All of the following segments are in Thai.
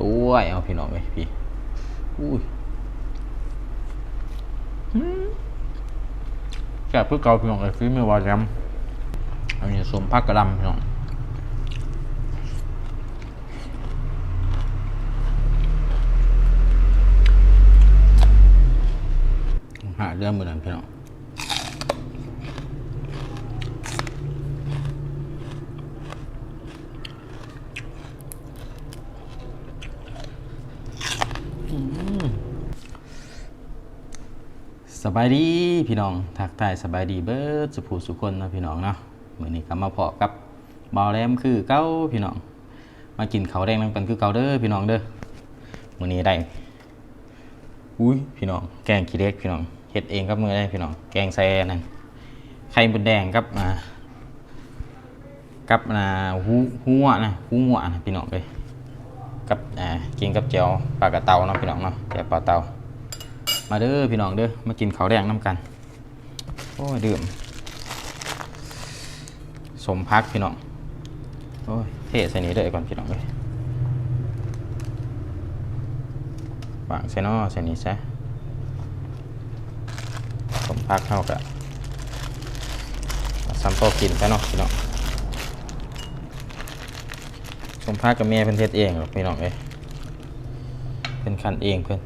ตัวเอาพี่น้องเลยพี่อุ้ยแก่เพื่อเกาพี่น้องเลยฟีมือวาแรมอันนี้สมพักกระดำพี่น้องหาเรื่องมือนั้นพี่น้อง สบายดีพี่น้องทักทายสบายดีเบิร์ดสุภูสุคนนะพี่น้องเนาะมือนี้ก็มาพอกับบอลแรมคือเก้าพี่น้อง มากินเขาแดงน้ำกันคือเก่าเด้อพี่น้องเด้อมือนี้ได้อุ้ยพี่น้องแกงขี้เล็กพี่น้องเฮ็ดเองกับมือได้พี่น้องแกงแซ่นั่นไข่มดแดงกับอ่ากับอ่าหูหัวนะหูหัวนะพี่น้องเลยกับอ่ากินกับเจียวปลากระเตาเนาะพี่น้องเนาะแกงปลาเตา มาเด้อพี่น้องเด้อมากินข้าวแดงน้ำกันโอ้ยดื่มสมพักพี่น้องโอ้ยเทใส่นี้เลยก่อนพี่น้องเลยวางใส่นอใส่นี้ซะผมพักเข้ากับซัมโตกินไปเนาะพี่น้องผมพักกับเมียเพิ่นเฮ็ดเองหรอกพี่น้องเอ้ยเพิ่นคันเองเพิ่น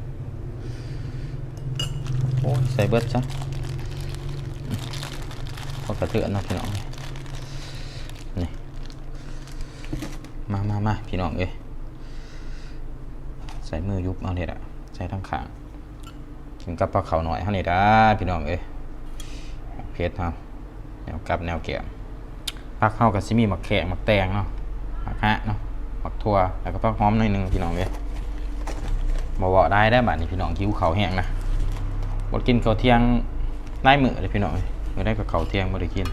โอ้ยใส่เบิดจ้ะพอกระเทือนนะพี่น้องเอ้ยนี่มามามาพี่น้องเอ้ยใส่มือยุบเอาเนี่ยอะใส่ทั้งขางกินกับปลาเขาหน่อยเท่านี้ได้พี่น้องเอ้ยเพชรครับแนวกับแนวเกี่ยมผักเข้ากับซิมีหมักแขกหมักแตงเนาะหมักฮะเนาะหมักทั่วแล้วก็ผักหอมหน่อยหนึงพี่น้องเอ้ยมาบอกได้ได้บัดนี้พี่น้องคิ้วเขาแห้งนะ บดกินข้าวเที่ยงได้มื้อเลยพี่น้องเอ้ยมือได้กับข้าวเที่ยงบ่ได้กิน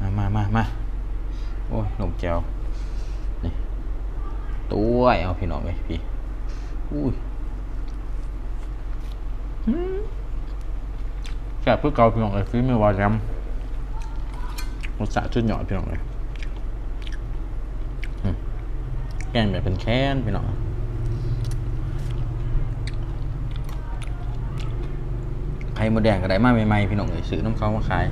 มามามามาโอ้ยหนุ่มแจวตัวเอาพี่น้องเลยพี่อุ้ยแก่เพื่อเกาพี่น้องเลยฟีมือวาแรมรสชาติชุดหยอดพี่น้องเลยแกงแบบเป็นแค้นพี่น้อง ข่มดแดงก็ได้มาใหม่ๆพี่น้องเลยซื้อน้ำเขามาขาย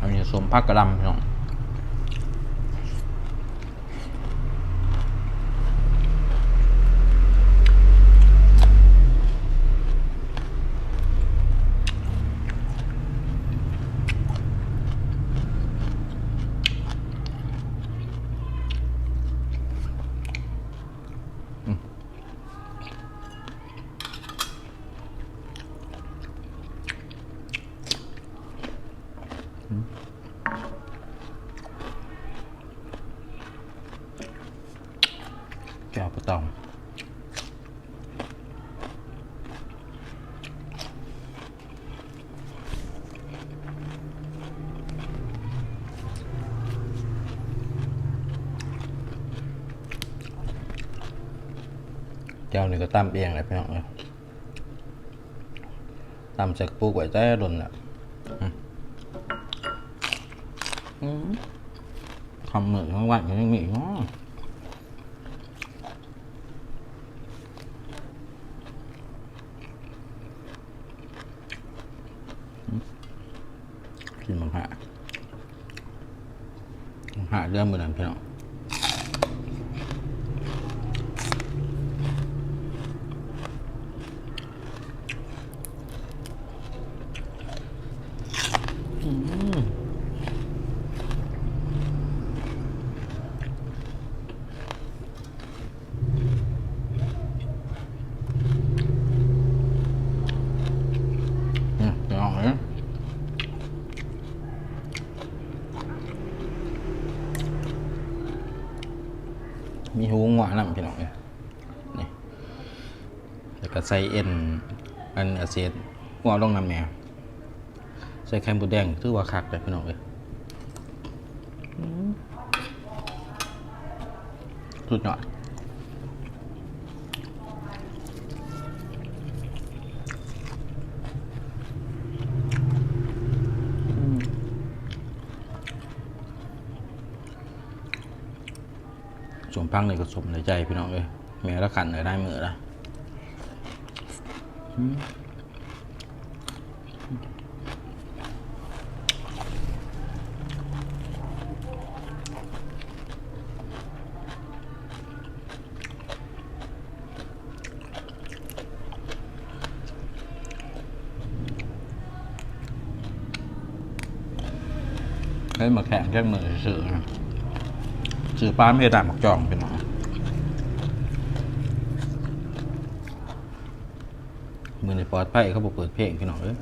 อันนี้สมพักกระดำพี่น้อง แก้วปลาตองแก้วนี่ก็ตั้มเอ ทำเหมือนทั้งวันยังมีอีกเนาะกินมังหะมังหะเรื่องมือนั้นพี่น้อง แล้วก็ใส่เอ็นอันอาเซียนหัวลองน้ำแม่ใส่ไข่หมูแดงถือว่าคักเลยพี่น้องเลยสุดยอดสมพังในกระสมในใจพี่น้องเลยแม่ละขันเลยได้มือละ อืมเฮ้มาแข่งแค่มือสื่อสื่อป้านไม่ได้ด่าหมักจองพี่น้อง มือในปลอดภัยเขาบอกเปิดเพลงพี่น้องเอ้ย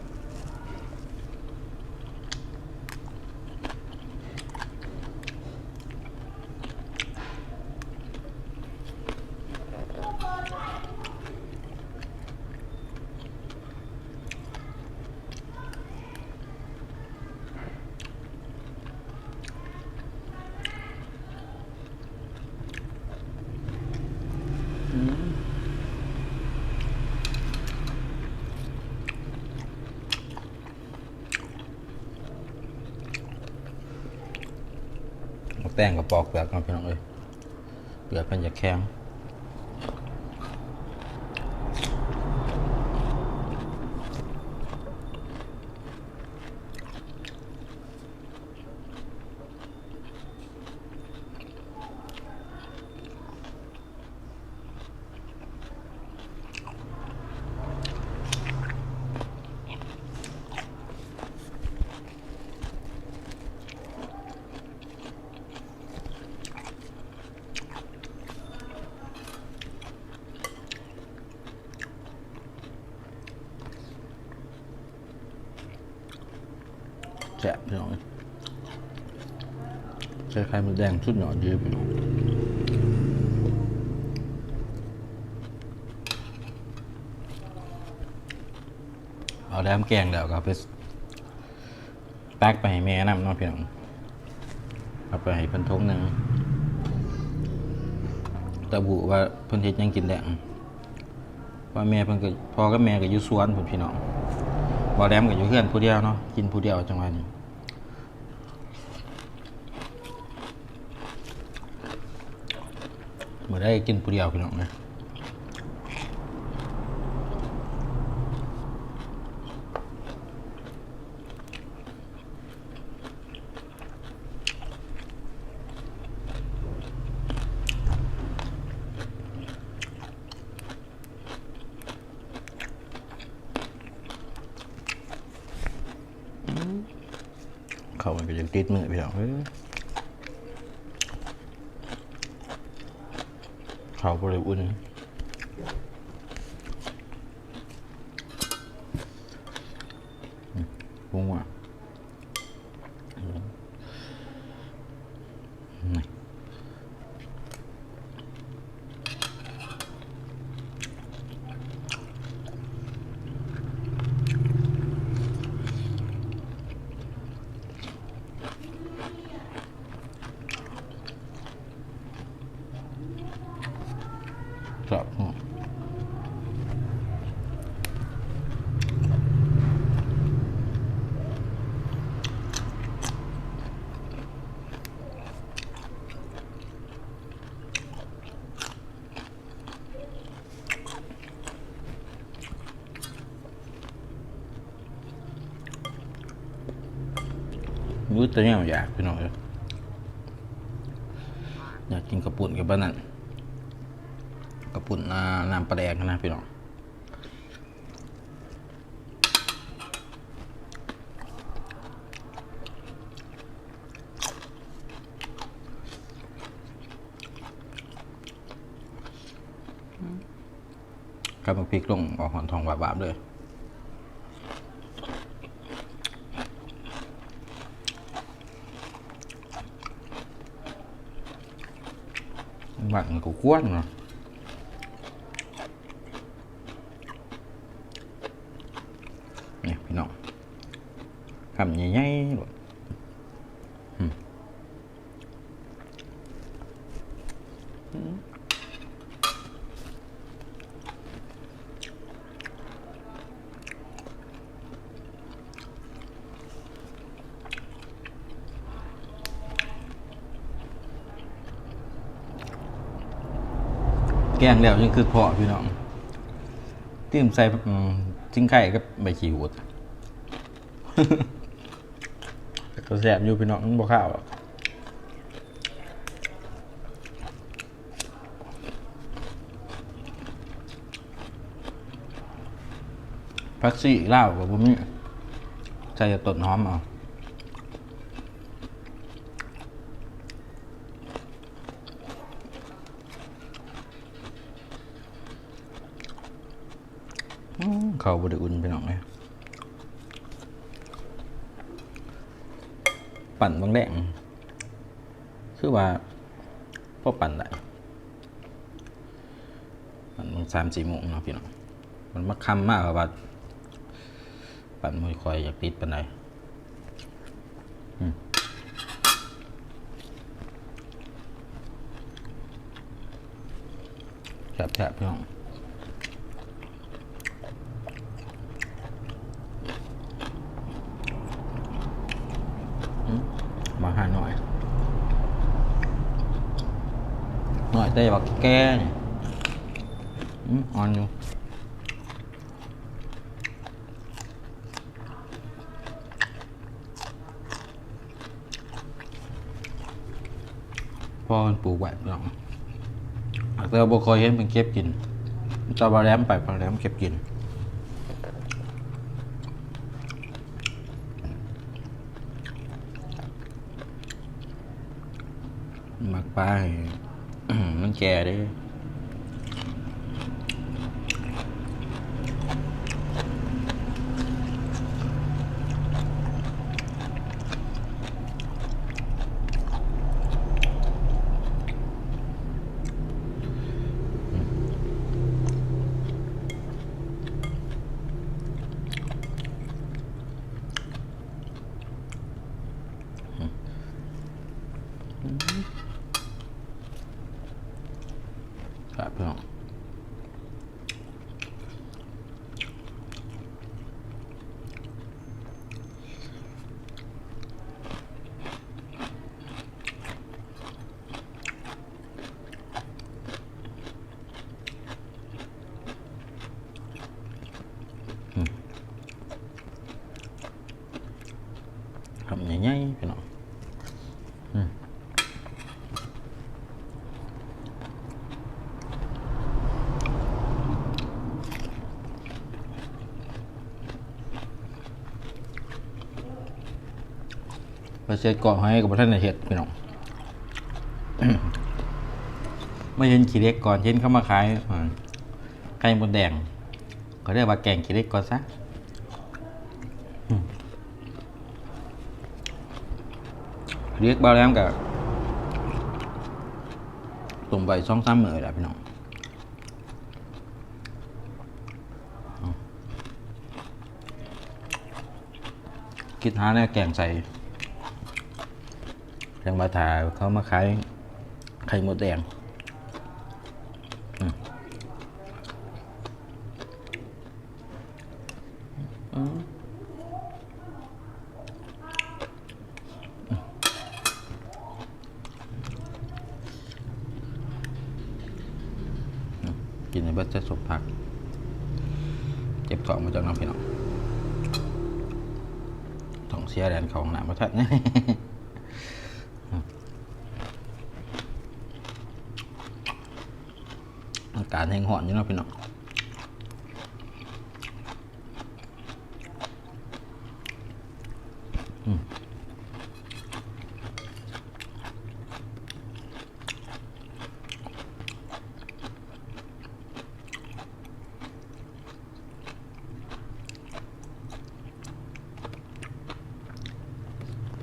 แต่งกับปอกเปลือกมาพี่น้องเอ้ยเปลือกมันจะแข็ง แจะพี่น้องเอ้ยใช้ไข่มดแดงชุดหน่อยเยอะพี่น้องเอาแล้มแกงแล้วก็เอาไปแป๊กไปให้แม่นำเนาะพี่น้องเอาไปให้พิ่นทงหนึ่งตะบุว่าเพิ่นเฮ็ดยังกินแดงว่าแม่เพิ่นก็พ่อกับแม่ก็อยู่สวนพุ่นพี่น้อง บอแดมกับอยู่เพื่อนผู้เดียวเนาะกินผู้เดียวจังหวะนี้บ่ได้กินผู้เดียวพี่น้องนะ เขามันก็ยังติดมือพี่น้องเอ้ยเขาบริอุ่นอืมปรุงอะอืมนี่ครับอืม รู้ตัวเนี้ยอยากพี่น้องอยากกินกระปุ่นกับบ้านนั่นกระปุ่นน้ำปลาแดงนะพี่น้องกับมาพริกลงออกหอนทองบาบๆเลย bạn của quất mà nè พี่น้องคำใหญ่ๆเลยอืม แกงแล้วยังคือพอพี่น้องติ้มใส่จิ้งไข่กับใบขี้หูดก็แสบอยู่พี่น้องบ่ข้าวพักซี่เหล้ากับบุ้มีใส่แต่ต้นหอมเอา ขาบไดิอุ่นไปหน่องเลยปั่นบางแดงคือว่าพอปั่นได้ปั่นบางสามสี่โมงเนาะพี่น้องมันมาคำมากกว่าปั่นไม่ค่อยอยากติดปันใดอืมแฉบแฉบพี่น้องอืมมา หาหน่อยหน่อยแต่ว่าแก่เนี่ยอ่อนอยู่พ่อมันปลูกไว้พี่น้องแต่เราบ่เคยเห็นมันเก็บกินตอนบาแรมไปบาแรมเก็บกิน มักปลาให้ มันแก่เด้ครับพี่น้องอืมทำใหญ่ๆพี่น้อง ไป เช็ดเกาะให้กับท่านในเห็ดพี่น้องไม่เห็นขี้เล็กก่อนเห็นเข้ามาขายไข่มดแดงเขาเรียกว่าแกงขี้เล็กก่อนซะเรียกบาแล้วกับตรงไปสองสามมือแหละพี่น้องคิดหาแนวแกงใส่ ยังมาถ่ายเขามาขายไข่มดแดงกินในเบิร์จะสบผัก เจ็บท้องมาจากน้องพี่น้องท้องเสียแดนของหนามาทัด อากาศแห้งหอนอยู่เนาะพี่น้องอืม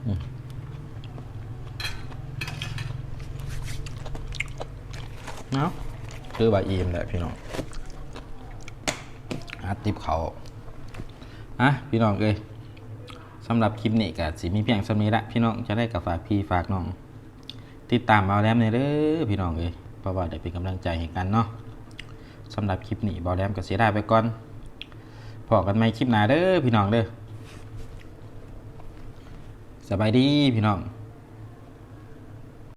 อืมเนาะ คือว่าอิ่มแหละพี่น้องอาติบเขาอะพี่น้องเอ้ยสำหรับคลิปนี้ก็สิมีเพียงสำนี้ละพี่น้องจะได้กับฝากพี่ฝากน้อง ติดตามเบาแรมในอยเด้อพี่น้องเอ้ยเพราะว่าได้เป็นกำลังใจให้กันเนาะสำหรับคลิปนี้เบาแรมก็เสียได้ไปก่อนพอกันไหมคลิปหน้าเด้อพี่น้องเด้อสบายดีพี่น้อง